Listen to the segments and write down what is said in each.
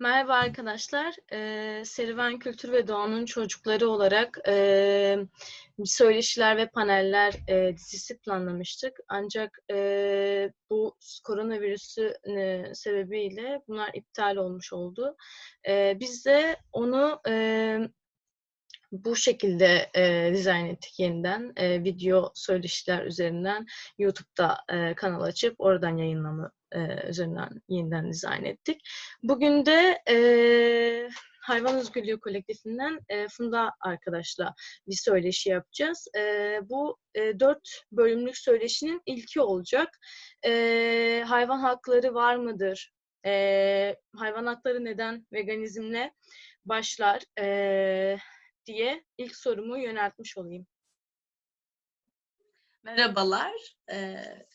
Merhaba arkadaşlar. Ee, Serüven Kültür ve Doğanın Çocukları olarak e, söyleşiler ve paneller e, dizisi planlamıştık. Ancak e, bu koronavirüsü e, sebebiyle bunlar iptal olmuş oldu. E, biz de onu e, bu şekilde e, dizayn ettik yeniden. E, video söyleşiler üzerinden YouTube'da e, kanal açıp oradan yayınlama e, üzerinden yeniden dizayn ettik. Bugün de e, Hayvan Özgürlüğü Kolektifinden e, Funda arkadaşla bir söyleşi yapacağız. E, bu e, dört bölümlük söyleşinin ilki olacak. E, hayvan hakları var mıdır? E, hayvan hakları neden veganizmle başlar? E, diye ilk sorumu yöneltmiş olayım. Merhabalar. Ee,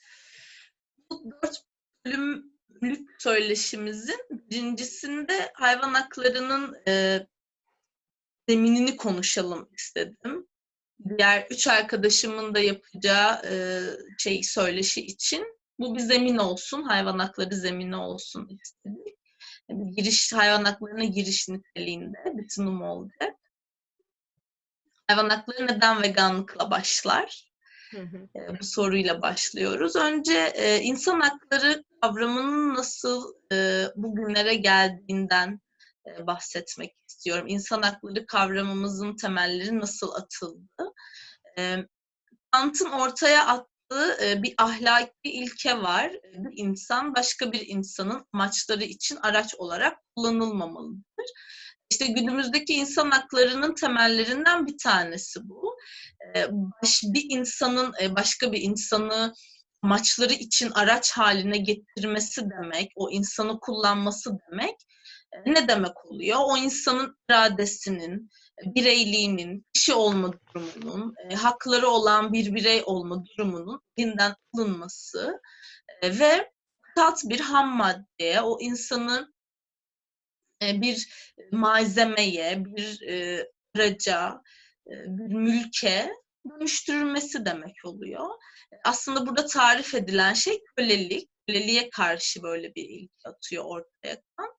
bu dört bölümlük söyleşimizin birincisinde hayvan haklarının e, zeminini konuşalım istedim. Diğer üç arkadaşımın da yapacağı e, şey söyleşi için bu bir zemin olsun, hayvan hakları zemini olsun istedik. Yani giriş, hayvan haklarına giriş niteliğinde bir sunum olacak. Hayvan hakları neden veganlıkla başlar? Hı hı. E, bu soruyla başlıyoruz. Önce e, insan hakları kavramının nasıl e, bugünlere geldiğinden e, bahsetmek istiyorum. İnsan hakları kavramımızın temelleri nasıl atıldı? E, Kant'ın ortaya attığı e, bir ahlaki ilke var. Bir insan başka bir insanın amaçları için araç olarak kullanılmamalıdır. İşte günümüzdeki insan haklarının temellerinden bir tanesi bu. Baş, bir insanın başka bir insanı amaçları için araç haline getirmesi demek, o insanı kullanması demek ne demek oluyor? O insanın iradesinin, bireyliğinin, kişi olma durumunun, hakları olan bir birey olma durumunun elinden alınması ve tat bir ham maddeye, o insanın bir malzemeye, bir e, araca, bir mülke dönüştürülmesi demek oluyor. Aslında burada tarif edilen şey kölelik. Köleliğe karşı böyle bir ilgi atıyor ortaya kan.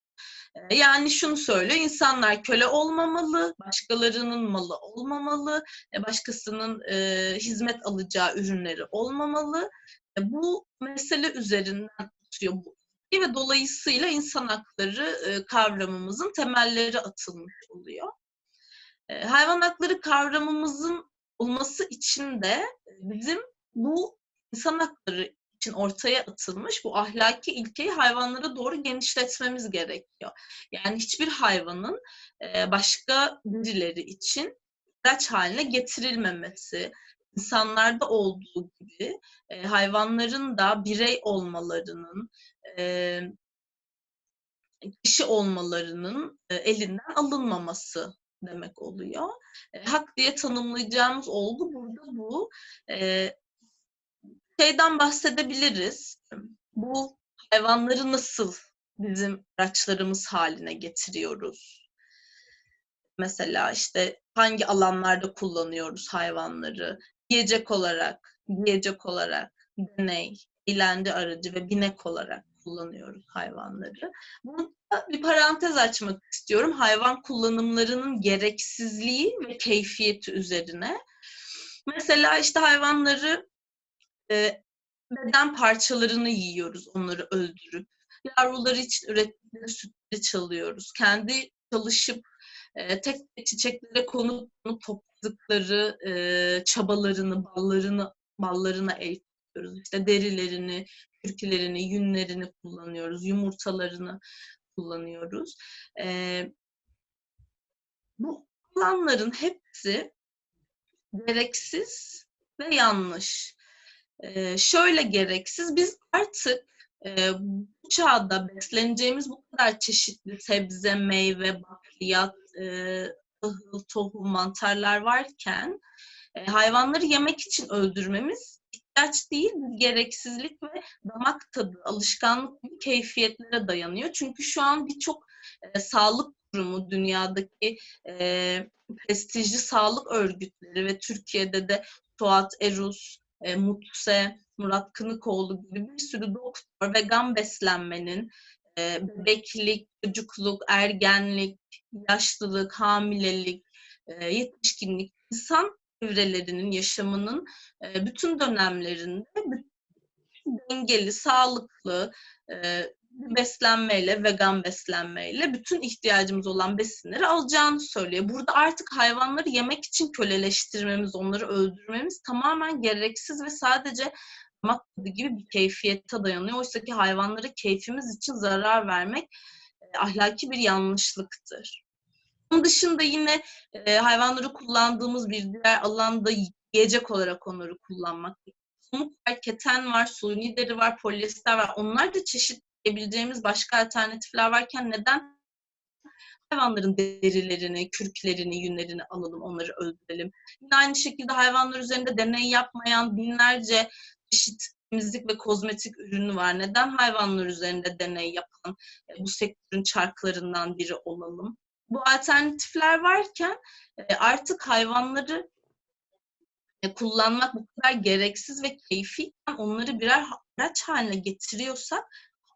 Yani şunu söylüyor, insanlar köle olmamalı, başkalarının malı olmamalı, başkasının e, hizmet alacağı ürünleri olmamalı. Bu mesele üzerinden tutuyor bu ve dolayısıyla insan hakları kavramımızın temelleri atılmış oluyor. Hayvan hakları kavramımızın olması için de bizim bu insan hakları için ortaya atılmış bu ahlaki ilkeyi hayvanlara doğru genişletmemiz gerekiyor. Yani hiçbir hayvanın başka birileri için araç haline getirilmemesi, insanlarda olduğu gibi hayvanların da birey olmalarının, kişi olmalarının elinden alınmaması demek oluyor. hak diye tanımlayacağımız olgu burada bu. Şeyden bahsedebiliriz. Bu hayvanları nasıl bizim araçlarımız haline getiriyoruz? Mesela işte hangi alanlarda kullanıyoruz hayvanları? Yiyecek olarak, yiyecek olarak, deney, eğlence aracı ve binek olarak kullanıyoruz hayvanları. Burada bir parantez açmak istiyorum. Hayvan kullanımlarının gereksizliği ve keyfiyeti üzerine. Mesela işte hayvanları e, beden parçalarını yiyoruz onları öldürüp. Yavruları için ürettikleri sütleri çalıyoruz. Kendi çalışıp e, tek tek çiçeklere konup topladıkları e, çabalarını, ballarını ballarına el yapıyoruz. İşte derilerini, kürklerini, yünlerini kullanıyoruz, yumurtalarını kullanıyoruz. Ee, bu alanların hepsi gereksiz ve yanlış. Şöyle gereksiz, biz artık e, bu çağda besleneceğimiz bu kadar çeşitli sebze, meyve, bakliyat, e, tahıl, tohum, mantarlar varken e, hayvanları yemek için öldürmemiz ihtiyaç değil, gereksizlik ve damak tadı, alışkanlık gibi keyfiyetlere dayanıyor. Çünkü şu an birçok e, sağlık kurumu, dünyadaki e, prestijli sağlık örgütleri ve Türkiye'de de Tuat Erus, e, Mutse, Murat Kınıkoğlu gibi bir sürü doktor vegan beslenmenin e, bebeklik, çocukluk, ergenlik, yaşlılık, hamilelik, e, yetişkinlik, insan evrelerinin, yaşamının e, bütün dönemlerinde dengeli, sağlıklı e, beslenmeyle, vegan beslenmeyle bütün ihtiyacımız olan besinleri alacağını söylüyor. Burada artık hayvanları yemek için köleleştirmemiz, onları öldürmemiz tamamen gereksiz ve sadece damak gibi bir keyfiyete dayanıyor. Oysa ki hayvanlara keyfimiz için zarar vermek e, ahlaki bir yanlışlıktır. Bunun dışında yine e, hayvanları kullandığımız bir diğer alanda yiyecek olarak onları kullanmak. Pamuk var, keten var, suni deri var, polyester var. Onlar da çeşitleyebileceğimiz başka alternatifler varken neden hayvanların derilerini, kürklerini, yünlerini alalım, onları öldürelim. Yine aynı şekilde hayvanlar üzerinde deney yapmayan binlerce çeşit temizlik ve kozmetik ürünü var. Neden hayvanlar üzerinde deney yapan e, bu sektörün çarklarından biri olalım? Bu alternatifler varken e, artık hayvanları e, kullanmak bu kadar gereksiz ve keyfi onları birer araç haline getiriyorsak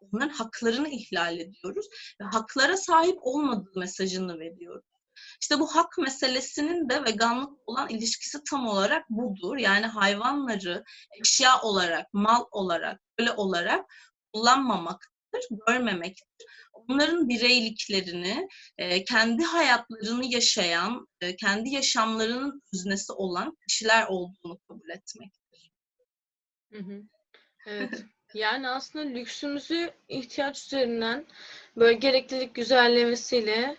onların haklarını ihlal ediyoruz ve haklara sahip olmadığı mesajını veriyoruz. İşte bu hak meselesinin de veganlık olan ilişkisi tam olarak budur. Yani hayvanları eşya olarak, mal olarak, böyle olarak kullanmamaktır, görmemektir. Onların bireyliklerini, e, kendi hayatlarını yaşayan, e, kendi yaşamlarının öznesi olan kişiler olduğunu kabul etmektir. Hı hı. Evet. Yani aslında lüksümüzü ihtiyaç üzerinden böyle gereklilik güzellemesiyle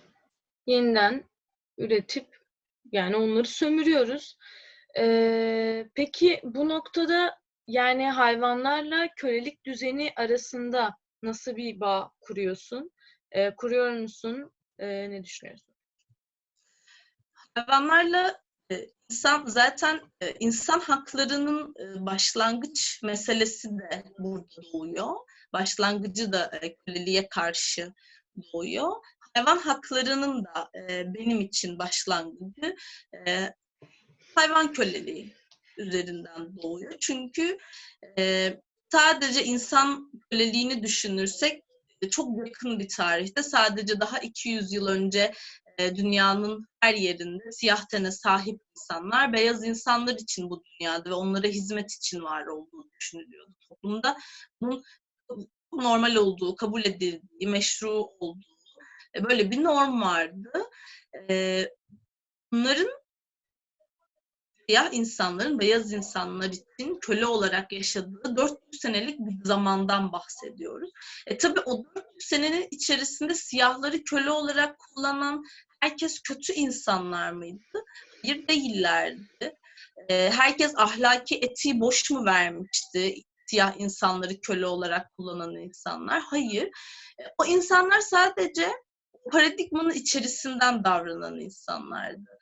yeniden üretip yani onları sömürüyoruz. Ee, peki bu noktada yani hayvanlarla kölelik düzeni arasında nasıl bir bağ kuruyorsun? Ee, kuruyor musun? Ee, ne düşünüyorsun? Hayvanlarla insan zaten e, insan haklarının e, başlangıç meselesi de burada doğuyor. Başlangıcı da köleliğe karşı doğuyor. Hayvan haklarının da benim için başlangıcı hayvan köleliği üzerinden doğuyor. Çünkü sadece insan köleliğini düşünürsek çok yakın bir tarihte sadece daha 200 yıl önce dünyanın her yerinde siyah tene sahip insanlar beyaz insanlar için bu dünyada ve onlara hizmet için var olduğu düşünülüyordu toplumda. Bunun normal olduğu, kabul edildiği, meşru olduğu böyle bir norm vardı. Bunların siyah insanların beyaz insanlar için köle olarak yaşadığı 400 senelik bir zamandan bahsediyoruz. E tabi o 400 senenin içerisinde siyahları köle olarak kullanan herkes kötü insanlar mıydı? Hayır değillerdi. E, herkes ahlaki etiği boş mu vermişti? Siyah insanları köle olarak kullanan insanlar. Hayır. E, o insanlar sadece paradigmanın içerisinden davranan insanlardı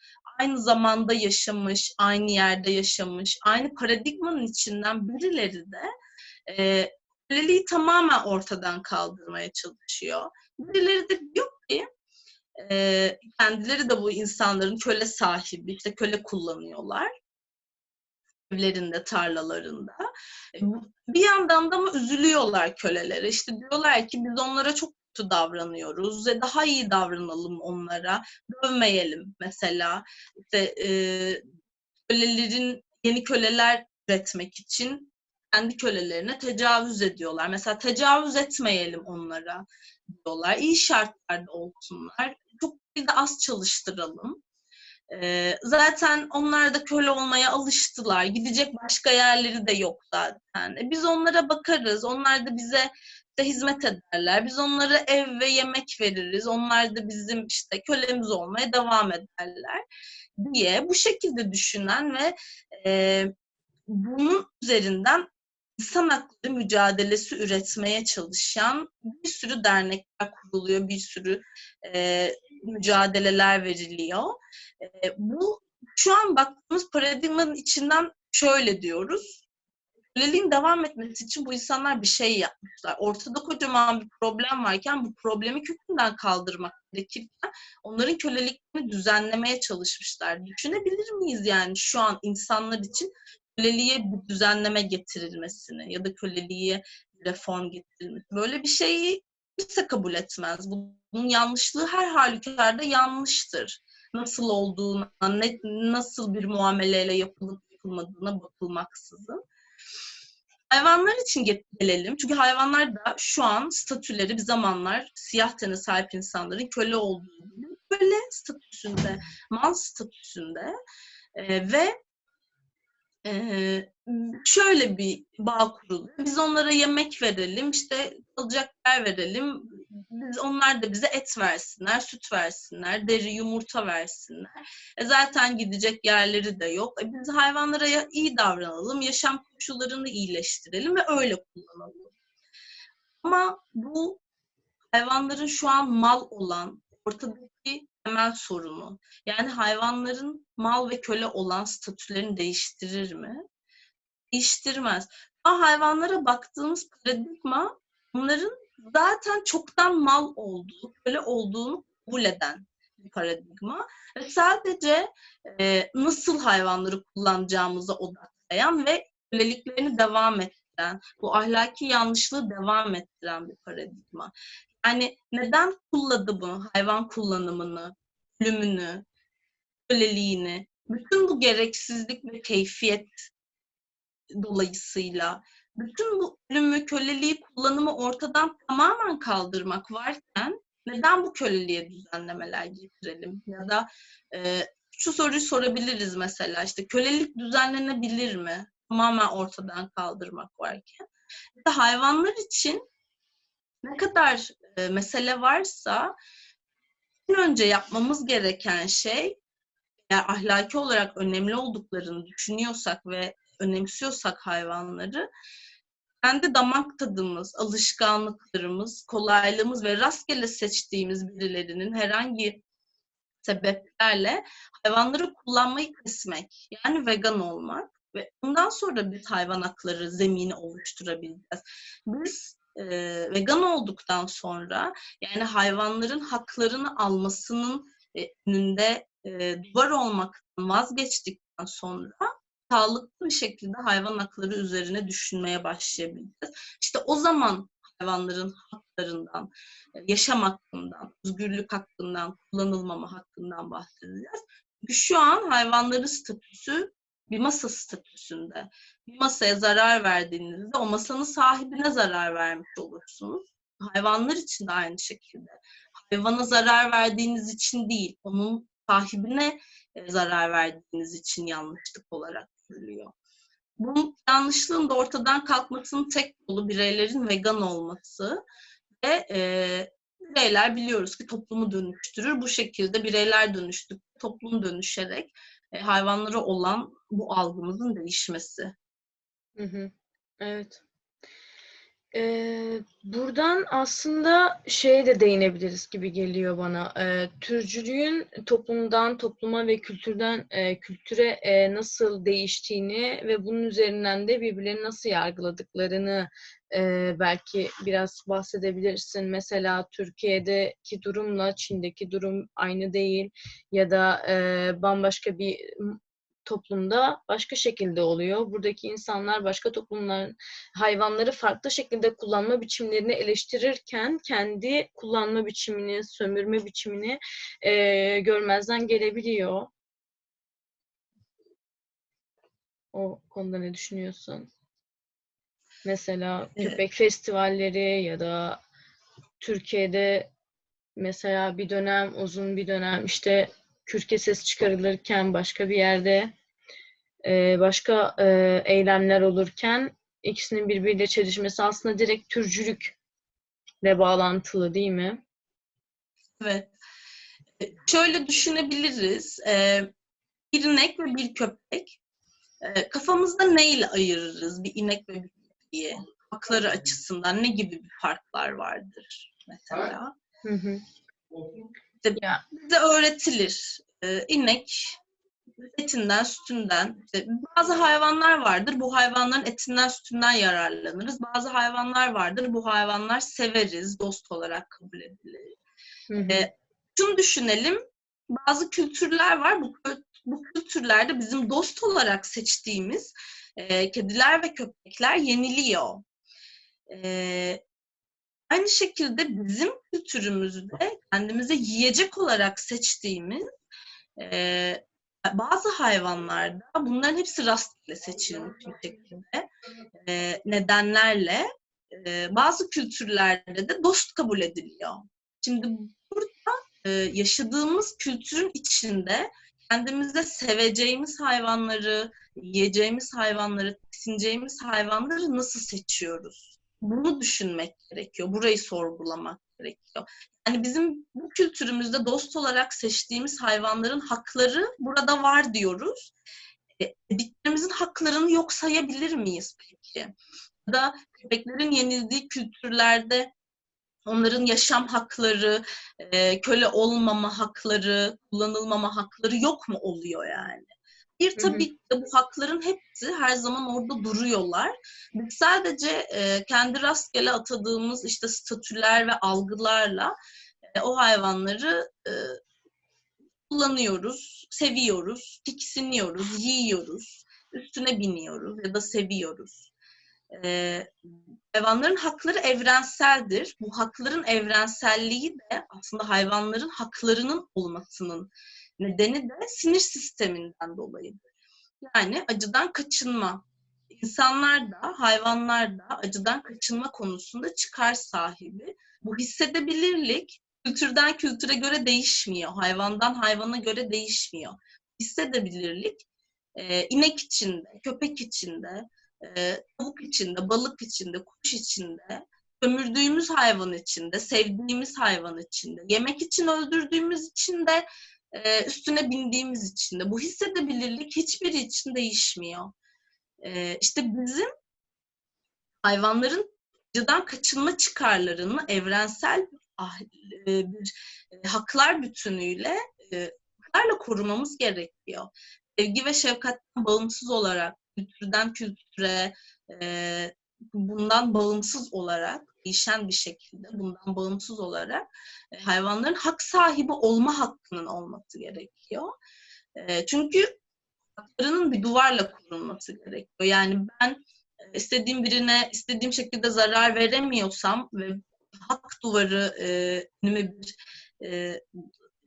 aynı zamanda yaşamış, aynı yerde yaşamış, aynı paradigmanın içinden birileri de e, köleliği tamamen ortadan kaldırmaya çalışıyor. Birileri de diyor ki e, kendileri de bu insanların köle sahibi, işte köle kullanıyorlar evlerinde, tarlalarında. E, bir yandan da ama üzülüyorlar kölelere. İşte diyorlar ki biz onlara çok kötü davranıyoruz ve daha iyi davranalım onlara. Dövmeyelim mesela. İşte, e, kölelerin yeni köleler üretmek için kendi kölelerine tecavüz ediyorlar. Mesela tecavüz etmeyelim onlara diyorlar. İyi şartlarda olsunlar. Çok bir de az çalıştıralım. Ee, zaten onlar da köle olmaya alıştılar. Gidecek başka yerleri de yok zaten. E, biz onlara bakarız. Onlar da bize işte hizmet ederler. Biz onlara ev ve yemek veririz. Onlar da bizim işte kölemiz olmaya devam ederler diye bu şekilde düşünen ve e, bunun üzerinden insan hakları mücadelesi üretmeye çalışan bir sürü dernekler kuruluyor, bir sürü e, mücadeleler veriliyor. E, bu şu an baktığımız paradigmanın içinden şöyle diyoruz. Köleliğin devam etmesi için bu insanlar bir şey yapmışlar. Ortada kocaman bir problem varken bu problemi kökünden kaldırmak gerekirken onların köleliklerini düzenlemeye çalışmışlar. Düşünebilir miyiz yani şu an insanlar için köleliğe bir düzenleme getirilmesini ya da köleliğe reform getirilmesi. Böyle bir şeyi kimse kabul etmez. Bunun yanlışlığı her halükarda yanlıştır. Nasıl olduğuna, ne, nasıl bir muameleyle yapılıp yapılmadığına bakılmaksızın. Hayvanlar için gelelim. Çünkü hayvanlar da şu an statüleri bir zamanlar siyah tene sahip insanların köle olduğu köle statüsünde, mal statüsünde e, ve e, şöyle bir bağ kuruluyor. Biz onlara yemek verelim, işte alacak yer verelim. Biz, onlar da bize et versinler, süt versinler, deri, yumurta versinler. E zaten gidecek yerleri de yok. E biz hayvanlara iyi davranalım, yaşam koşullarını iyileştirelim ve öyle kullanalım. Ama bu hayvanların şu an mal olan, ortadaki temel sorunu. Yani hayvanların mal ve köle olan statülerini değiştirir mi? Değiştirmez. Ama hayvanlara baktığımız paradigma bunların zaten çoktan mal olduğu, köle olduğunu kabul eden bir paradigma. Ve sadece e, nasıl hayvanları kullanacağımıza odaklayan ve köleliklerini devam ettiren, bu ahlaki yanlışlığı devam ettiren bir paradigma. Yani neden kulladı bunu, hayvan kullanımını, ölümünü, köleliğini, bütün bu gereksizlik ve keyfiyet dolayısıyla bütün bu ölümü, köleliği kullanımı ortadan tamamen kaldırmak varken neden bu köleliğe düzenlemeler getirelim? Ya da e, şu soruyu sorabiliriz mesela işte kölelik düzenlenebilir mi? Tamamen ortadan kaldırmak varken. İşte hayvanlar için ne kadar e, mesele varsa en önce yapmamız gereken şey eğer ahlaki olarak önemli olduklarını düşünüyorsak ve önemsiyorsak hayvanları kendi damak tadımız, alışkanlıklarımız, kolaylığımız ve rastgele seçtiğimiz birilerinin herhangi sebeplerle hayvanları kullanmayı kesmek. Yani vegan olmak ve ondan sonra biz hayvan hakları zemini oluşturabileceğiz. Biz e, vegan olduktan sonra yani hayvanların haklarını almasının e, önünde e, duvar olmaktan vazgeçtikten sonra sağlıklı bir şekilde hayvan hakları üzerine düşünmeye başlayabileceğiz. İşte o zaman hayvanların haklarından, yaşam hakkından, özgürlük hakkından, kullanılmama hakkından bahsedeceğiz. Çünkü şu an hayvanların statüsü bir masa statüsünde. Bir masaya zarar verdiğinizde o masanın sahibine zarar vermiş olursunuz. Hayvanlar için de aynı şekilde. Hayvana zarar verdiğiniz için değil, onun sahibine zarar verdiğiniz için yanlışlık olarak görülüyor. Bu yanlışlığın da ortadan kalkmasının tek yolu bireylerin vegan olması ve e, bireyler biliyoruz ki toplumu dönüştürür. Bu şekilde bireyler dönüştük, toplum dönüşerek e, hayvanlara olan bu algımızın değişmesi. Hı hı. Evet. Ee, buradan aslında şeye de değinebiliriz gibi geliyor bana. Ee, türcülüğün toplumdan topluma ve kültürden e, kültüre e, nasıl değiştiğini ve bunun üzerinden de birbirlerini nasıl yargıladıklarını e, belki biraz bahsedebilirsin. Mesela Türkiye'deki durumla Çin'deki durum aynı değil ya da e, bambaşka bir toplumda başka şekilde oluyor. Buradaki insanlar başka toplumların hayvanları farklı şekilde kullanma biçimlerini eleştirirken kendi kullanma biçimini, sömürme biçimini e, görmezden gelebiliyor. O konuda ne düşünüyorsun? Mesela köpek festivalleri ya da Türkiye'de mesela bir dönem uzun bir dönem işte kürke ses çıkarılırken başka bir yerde e, başka e, eylemler olurken ikisinin birbiriyle çelişmesi aslında direkt türcülükle bağlantılı değil mi? Evet. E, şöyle düşünebiliriz. E, bir inek ve bir köpek. E, kafamızda neyle ayırırız bir inek ve bir köpeği? Hakları açısından ne gibi bir farklar vardır mesela? Hı hı. İşte bize öğretilir. İnek etinden, sütünden. İşte bazı hayvanlar vardır. Bu hayvanların etinden, sütünden yararlanırız. Bazı hayvanlar vardır. Bu hayvanlar severiz, dost olarak kabul edilir. Hı hı. E, şunu düşünelim. Bazı kültürler var. Bu, bu kültürlerde bizim dost olarak seçtiğimiz e, kediler ve köpekler yeniliyor. E, Aynı şekilde bizim kültürümüzde kendimize yiyecek olarak seçtiğimiz e, bazı hayvanlarda bunların hepsi rastgele seçilmiş bir şekilde e, nedenlerle e, bazı kültürlerde de dost kabul ediliyor. Şimdi burada e, yaşadığımız kültürün içinde kendimize seveceğimiz hayvanları, yiyeceğimiz hayvanları, besineceğimiz hayvanları nasıl seçiyoruz? Bunu düşünmek gerekiyor. Burayı sorgulamak gerekiyor. Yani bizim bu kültürümüzde dost olarak seçtiğimiz hayvanların hakları burada var diyoruz. E, Yediklerimizin haklarını yok sayabilir miyiz peki? Ya da köpeklerin yenildiği kültürlerde onların yaşam hakları, e, köle olmama hakları, kullanılmama hakları yok mu oluyor yani? Bir tabii ki de bu hakların hepsi her zaman orada duruyorlar. Biz sadece e, kendi rastgele atadığımız işte statüler ve algılarla e, o hayvanları e, kullanıyoruz, seviyoruz, tiksiniyoruz, yiyoruz, üstüne biniyoruz ya da seviyoruz. E, hayvanların hakları evrenseldir. Bu hakların evrenselliği de aslında hayvanların haklarının olmasının nedeni de sinir sisteminden dolayıdır. Yani acıdan kaçınma. İnsanlar da, hayvanlar da acıdan kaçınma konusunda çıkar sahibi. Bu hissedebilirlik kültürden kültüre göre değişmiyor. Hayvandan hayvana göre değişmiyor. Hissedebilirlik e, inek içinde, köpek içinde, e, tavuk içinde, balık içinde, kuş içinde, sömürdüğümüz hayvan içinde, sevdiğimiz hayvan içinde, yemek için öldürdüğümüz içinde, üstüne bindiğimiz içinde. Bu hissedebilirlik hiçbiri için değişmiyor. E, işte bizim hayvanların acıdan kaçınma çıkarlarını evrensel ah, bir haklar bütünüyle haklarla korumamız gerekiyor. Sevgi ve şefkatten bağımsız olarak, kültürden kültüre, bundan bağımsız olarak, değişen bir şekilde bundan bağımsız olarak e, hayvanların hak sahibi olma hakkının olması gerekiyor. E, çünkü haklarının bir duvarla korunması gerekiyor. Yani ben e, istediğim birine istediğim şekilde zarar veremiyorsam ve hak duvarı önüme bir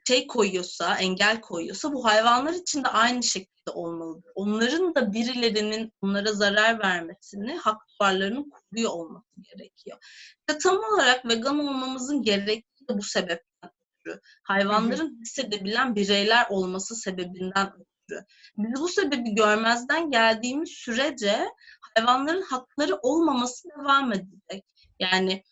şey koyuyorsa, engel koyuyorsa bu hayvanlar için de aynı şekilde olmalıdır. Onların da birilerinin onlara zarar vermesini, hak duvarlarının koruyor olması gerekiyor. İşte tam olarak vegan olmamızın gerektiği de bu sebepten ötürü. Hayvanların hissedebilen bireyler olması sebebinden ötürü. Biz bu sebebi görmezden geldiğimiz sürece hayvanların hakları olmaması devam edecek. Yani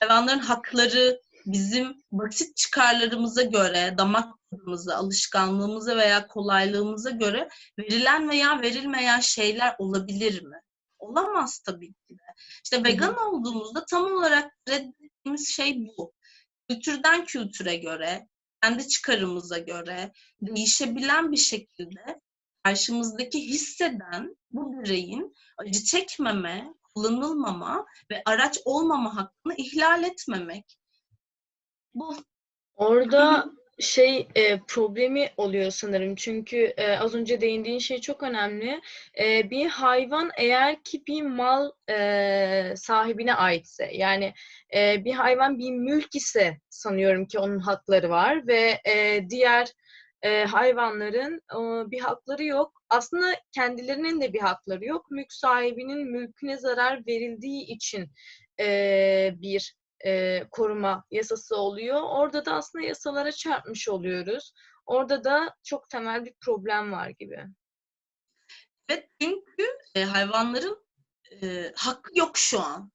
hayvanların hakları bizim basit çıkarlarımıza göre, damak tadımıza, alışkanlığımıza veya kolaylığımıza göre verilen veya verilmeyen şeyler olabilir mi? Olamaz tabii ki de. İşte vegan olduğumuzda tam olarak reddettiğimiz şey bu. Kültürden kültüre göre, kendi çıkarımıza göre değişebilen bir şekilde karşımızdaki hisseden bu bireyin acı çekmeme, kullanılmama ve araç olmama hakkını ihlal etmemek. Bu. Orada şey e, problemi oluyor sanırım. Çünkü e, az önce değindiğin şey çok önemli. E, bir hayvan eğer ki bir mal e, sahibine aitse, yani e, bir hayvan bir mülk ise sanıyorum ki onun hakları var ve e, diğer e, hayvanların e, bir hakları yok. Aslında kendilerinin de bir hakları yok. Mülk sahibinin mülküne zarar verildiği için e, bir e, koruma yasası oluyor. Orada da aslında yasalara çarpmış oluyoruz. Orada da çok temel bir problem var gibi. Evet çünkü e, hayvanların e, hakkı yok şu an.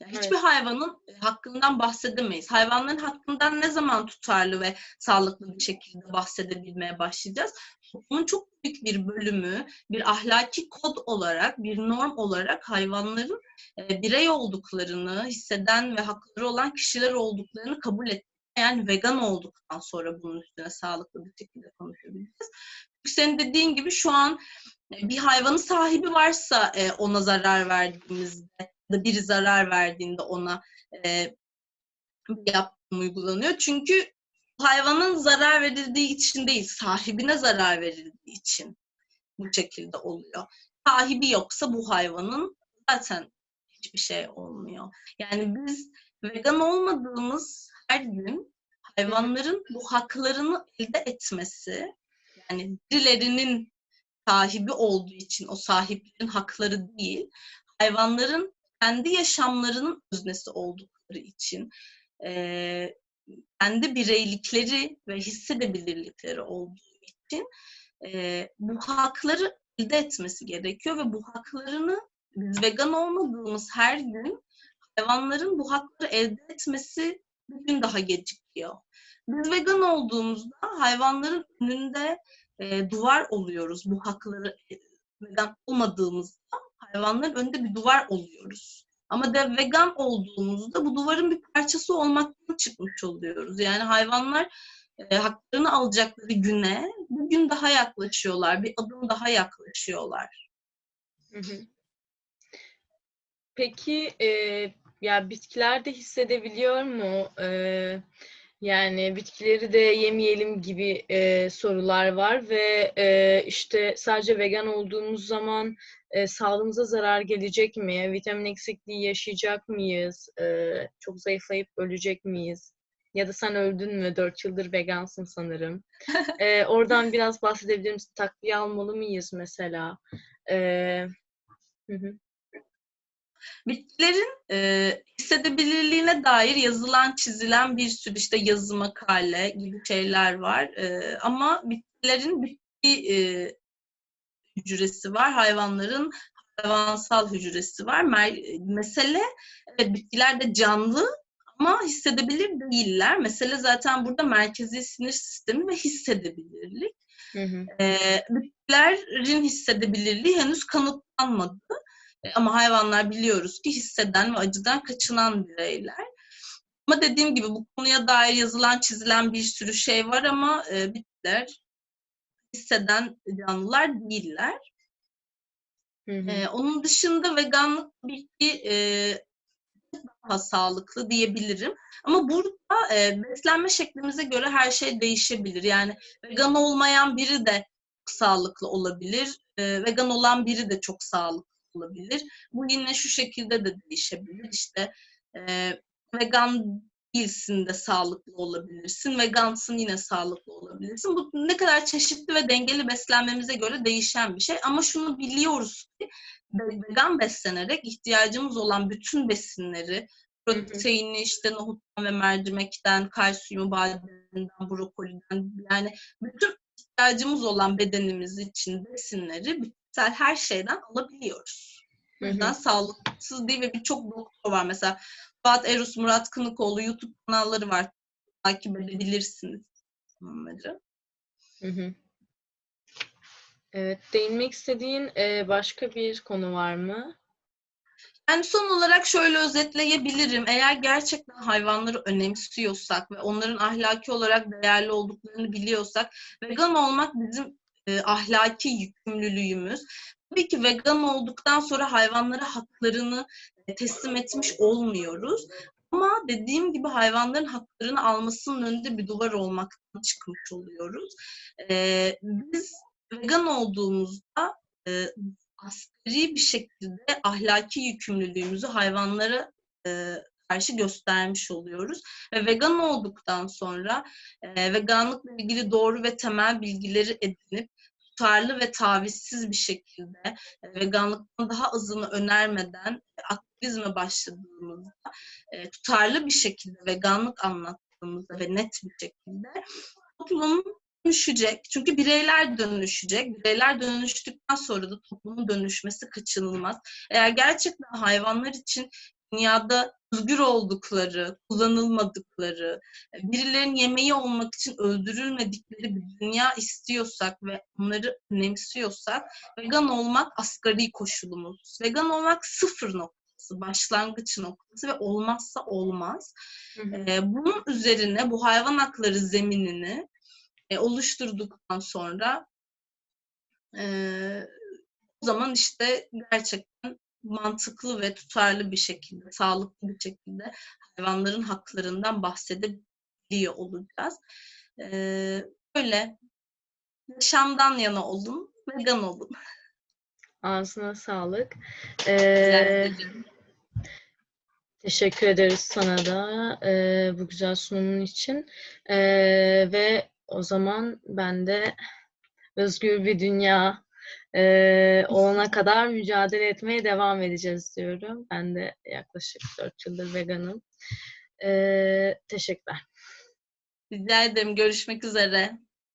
Evet. Hiçbir hayvanın e, hakkından bahsedemeyiz. Hayvanların hakkından ne zaman tutarlı ve sağlıklı bir şekilde bahsedebilmeye başlayacağız? Toplumun çok büyük bir bölümü bir ahlaki kod olarak, bir norm olarak hayvanların e, birey olduklarını hisseden ve hakları olan kişiler olduklarını kabul etti. Yani vegan olduktan sonra bunun üstüne sağlıklı bir şekilde konuşabileceğiz. Çünkü senin dediğin gibi şu an e, bir hayvanın sahibi varsa e, ona zarar verdiğimizde da biri zarar verdiğinde ona e, bir yaptırım uygulanıyor. Çünkü hayvanın zarar verildiği için değil, sahibine zarar verildiği için bu şekilde oluyor. Sahibi yoksa bu hayvanın zaten hiçbir şey olmuyor. Yani biz vegan olmadığımız her gün hayvanların bu haklarını elde etmesi, yani birilerinin sahibi olduğu için o sahiplerin hakları değil, hayvanların kendi yaşamlarının öznesi oldukları için, e, kendi bireylikleri ve hissedebilirlikleri olduğu için e, bu hakları elde etmesi gerekiyor ve bu haklarını biz vegan olmadığımız her gün hayvanların bu hakları elde etmesi bir gün daha gecikiyor. Biz vegan olduğumuzda hayvanların önünde e, duvar oluyoruz. Bu hakları vegan olmadığımızda hayvanların önünde bir duvar oluyoruz. Ama de vegan olduğumuzda bu duvarın bir parçası olmaktan çıkmış oluyoruz. Yani hayvanlar e, haklarını alacakları güne bir gün daha yaklaşıyorlar, bir adım daha yaklaşıyorlar. Peki e, ya bitkiler de hissedebiliyor mu? E, yani bitkileri de yemeyelim gibi e, sorular var ve e, işte sadece vegan olduğumuz zaman e, sağlığımıza zarar gelecek mi? Vitamin eksikliği yaşayacak mıyız? E, çok zayıflayıp ölecek miyiz? Ya da sen öldün mü? Dört yıldır vegansın sanırım. E, oradan biraz bahsedebilir misin? Takviye almalı mıyız mesela? E, hı hı. Bitkilerin e, hissedebilirliğine dair yazılan, çizilen bir sürü işte yazı, makale gibi şeyler var. E, ama bitkilerin bitki e, hücresi var, hayvanların hayvansal hücresi var. Mesele evet bitkiler de canlı ama hissedebilir değiller. Mesele zaten burada merkezi sinir sistemi ve hissedebilirlik. Hı hı. E, bitkilerin hissedebilirliği henüz kanıtlanmadı. E, Ama hayvanlar biliyoruz ki hisseden ve acıdan kaçınan bireyler. Ama dediğim gibi bu konuya dair yazılan, çizilen bir sürü şey var ama e, bitkiler hisseden canlılar değiller. Hı hı. E, onun dışında veganlık tabii ki e, daha sağlıklı diyebilirim. Ama burada e, beslenme şeklimize göre her şey değişebilir. Yani vegan olmayan biri de çok sağlıklı olabilir. E, vegan olan biri de çok sağlıklı olabilir. Bu yine şu şekilde de değişebilir. İşte e, vegan değilsin de sağlıklı olabilirsin. Vegansın yine sağlıklı olabilirsin. Bu ne kadar çeşitli ve dengeli beslenmemize göre değişen bir şey. Ama şunu biliyoruz ki vegan beslenerek ihtiyacımız olan bütün besinleri, proteini işte nohuttan ve mercimekten, kalsiyumu bademden, brokoliden yani bütün ihtiyacımız olan bedenimiz için besinleri bitkisel her şeyden alabiliyoruz. O yüzden sağlıksız değil ve birçok doktor var. Mesela Fuat Erus, Murat Kınıkoğlu YouTube kanalları var. Takip edebilirsiniz onları. Hı hı. Evet, değinmek istediğin e, başka bir konu var mı? Yani son olarak şöyle özetleyebilirim. Eğer gerçekten hayvanları önemsiyorsak ve onların ahlaki olarak değerli olduklarını biliyorsak vegan olmak bizim e, ahlaki yükümlülüğümüz. Tabii ki vegan olduktan sonra hayvanlara haklarını e, teslim etmiş olmuyoruz. Ama dediğim gibi hayvanların haklarını almasının önünde bir duvar olmaktan çıkmış oluyoruz. E, biz vegan olduğumuzda e, asgari bir şekilde ahlaki yükümlülüğümüzü hayvanlara e, karşı göstermiş oluyoruz. Ve vegan olduktan sonra e, veganlıkla ilgili doğru ve temel bilgileri edinip tutarlı ve tavizsiz bir şekilde e, veganlıktan daha azını önermeden e, aktivizme başladığımızda e, tutarlı bir şekilde veganlık anlattığımızda ve net bir şekilde toplum dönüşecek. Çünkü bireyler dönüşecek. Bireyler dönüştükten sonra da toplumun dönüşmesi kaçınılmaz. Eğer gerçekten hayvanlar için dünyada özgür oldukları, kullanılmadıkları, birilerinin yemeği olmak için öldürülmedikleri bir dünya istiyorsak ve onları önemsiyorsak vegan olmak asgari koşulumuz. Vegan olmak sıfır noktası, başlangıç noktası ve olmazsa olmaz. Hı hı. Bunun üzerine bu hayvan hakları zeminini e, oluşturduktan sonra o zaman işte gerçekten mantıklı ve tutarlı bir şekilde, sağlıklı bir şekilde hayvanların haklarından bahsedebiliyor olacağız. Böyle yaşamdan yana olun, vegan olun. Ağzına sağlık. Ee. Teşekkür ederiz sana da e, bu güzel sunumun için. E, ve o zaman ben de özgür bir dünya e, olana kadar mücadele etmeye devam edeceğiz diyorum. Ben de yaklaşık 4 yıldır veganım. E, teşekkürler. Rica ederim. Görüşmek üzere.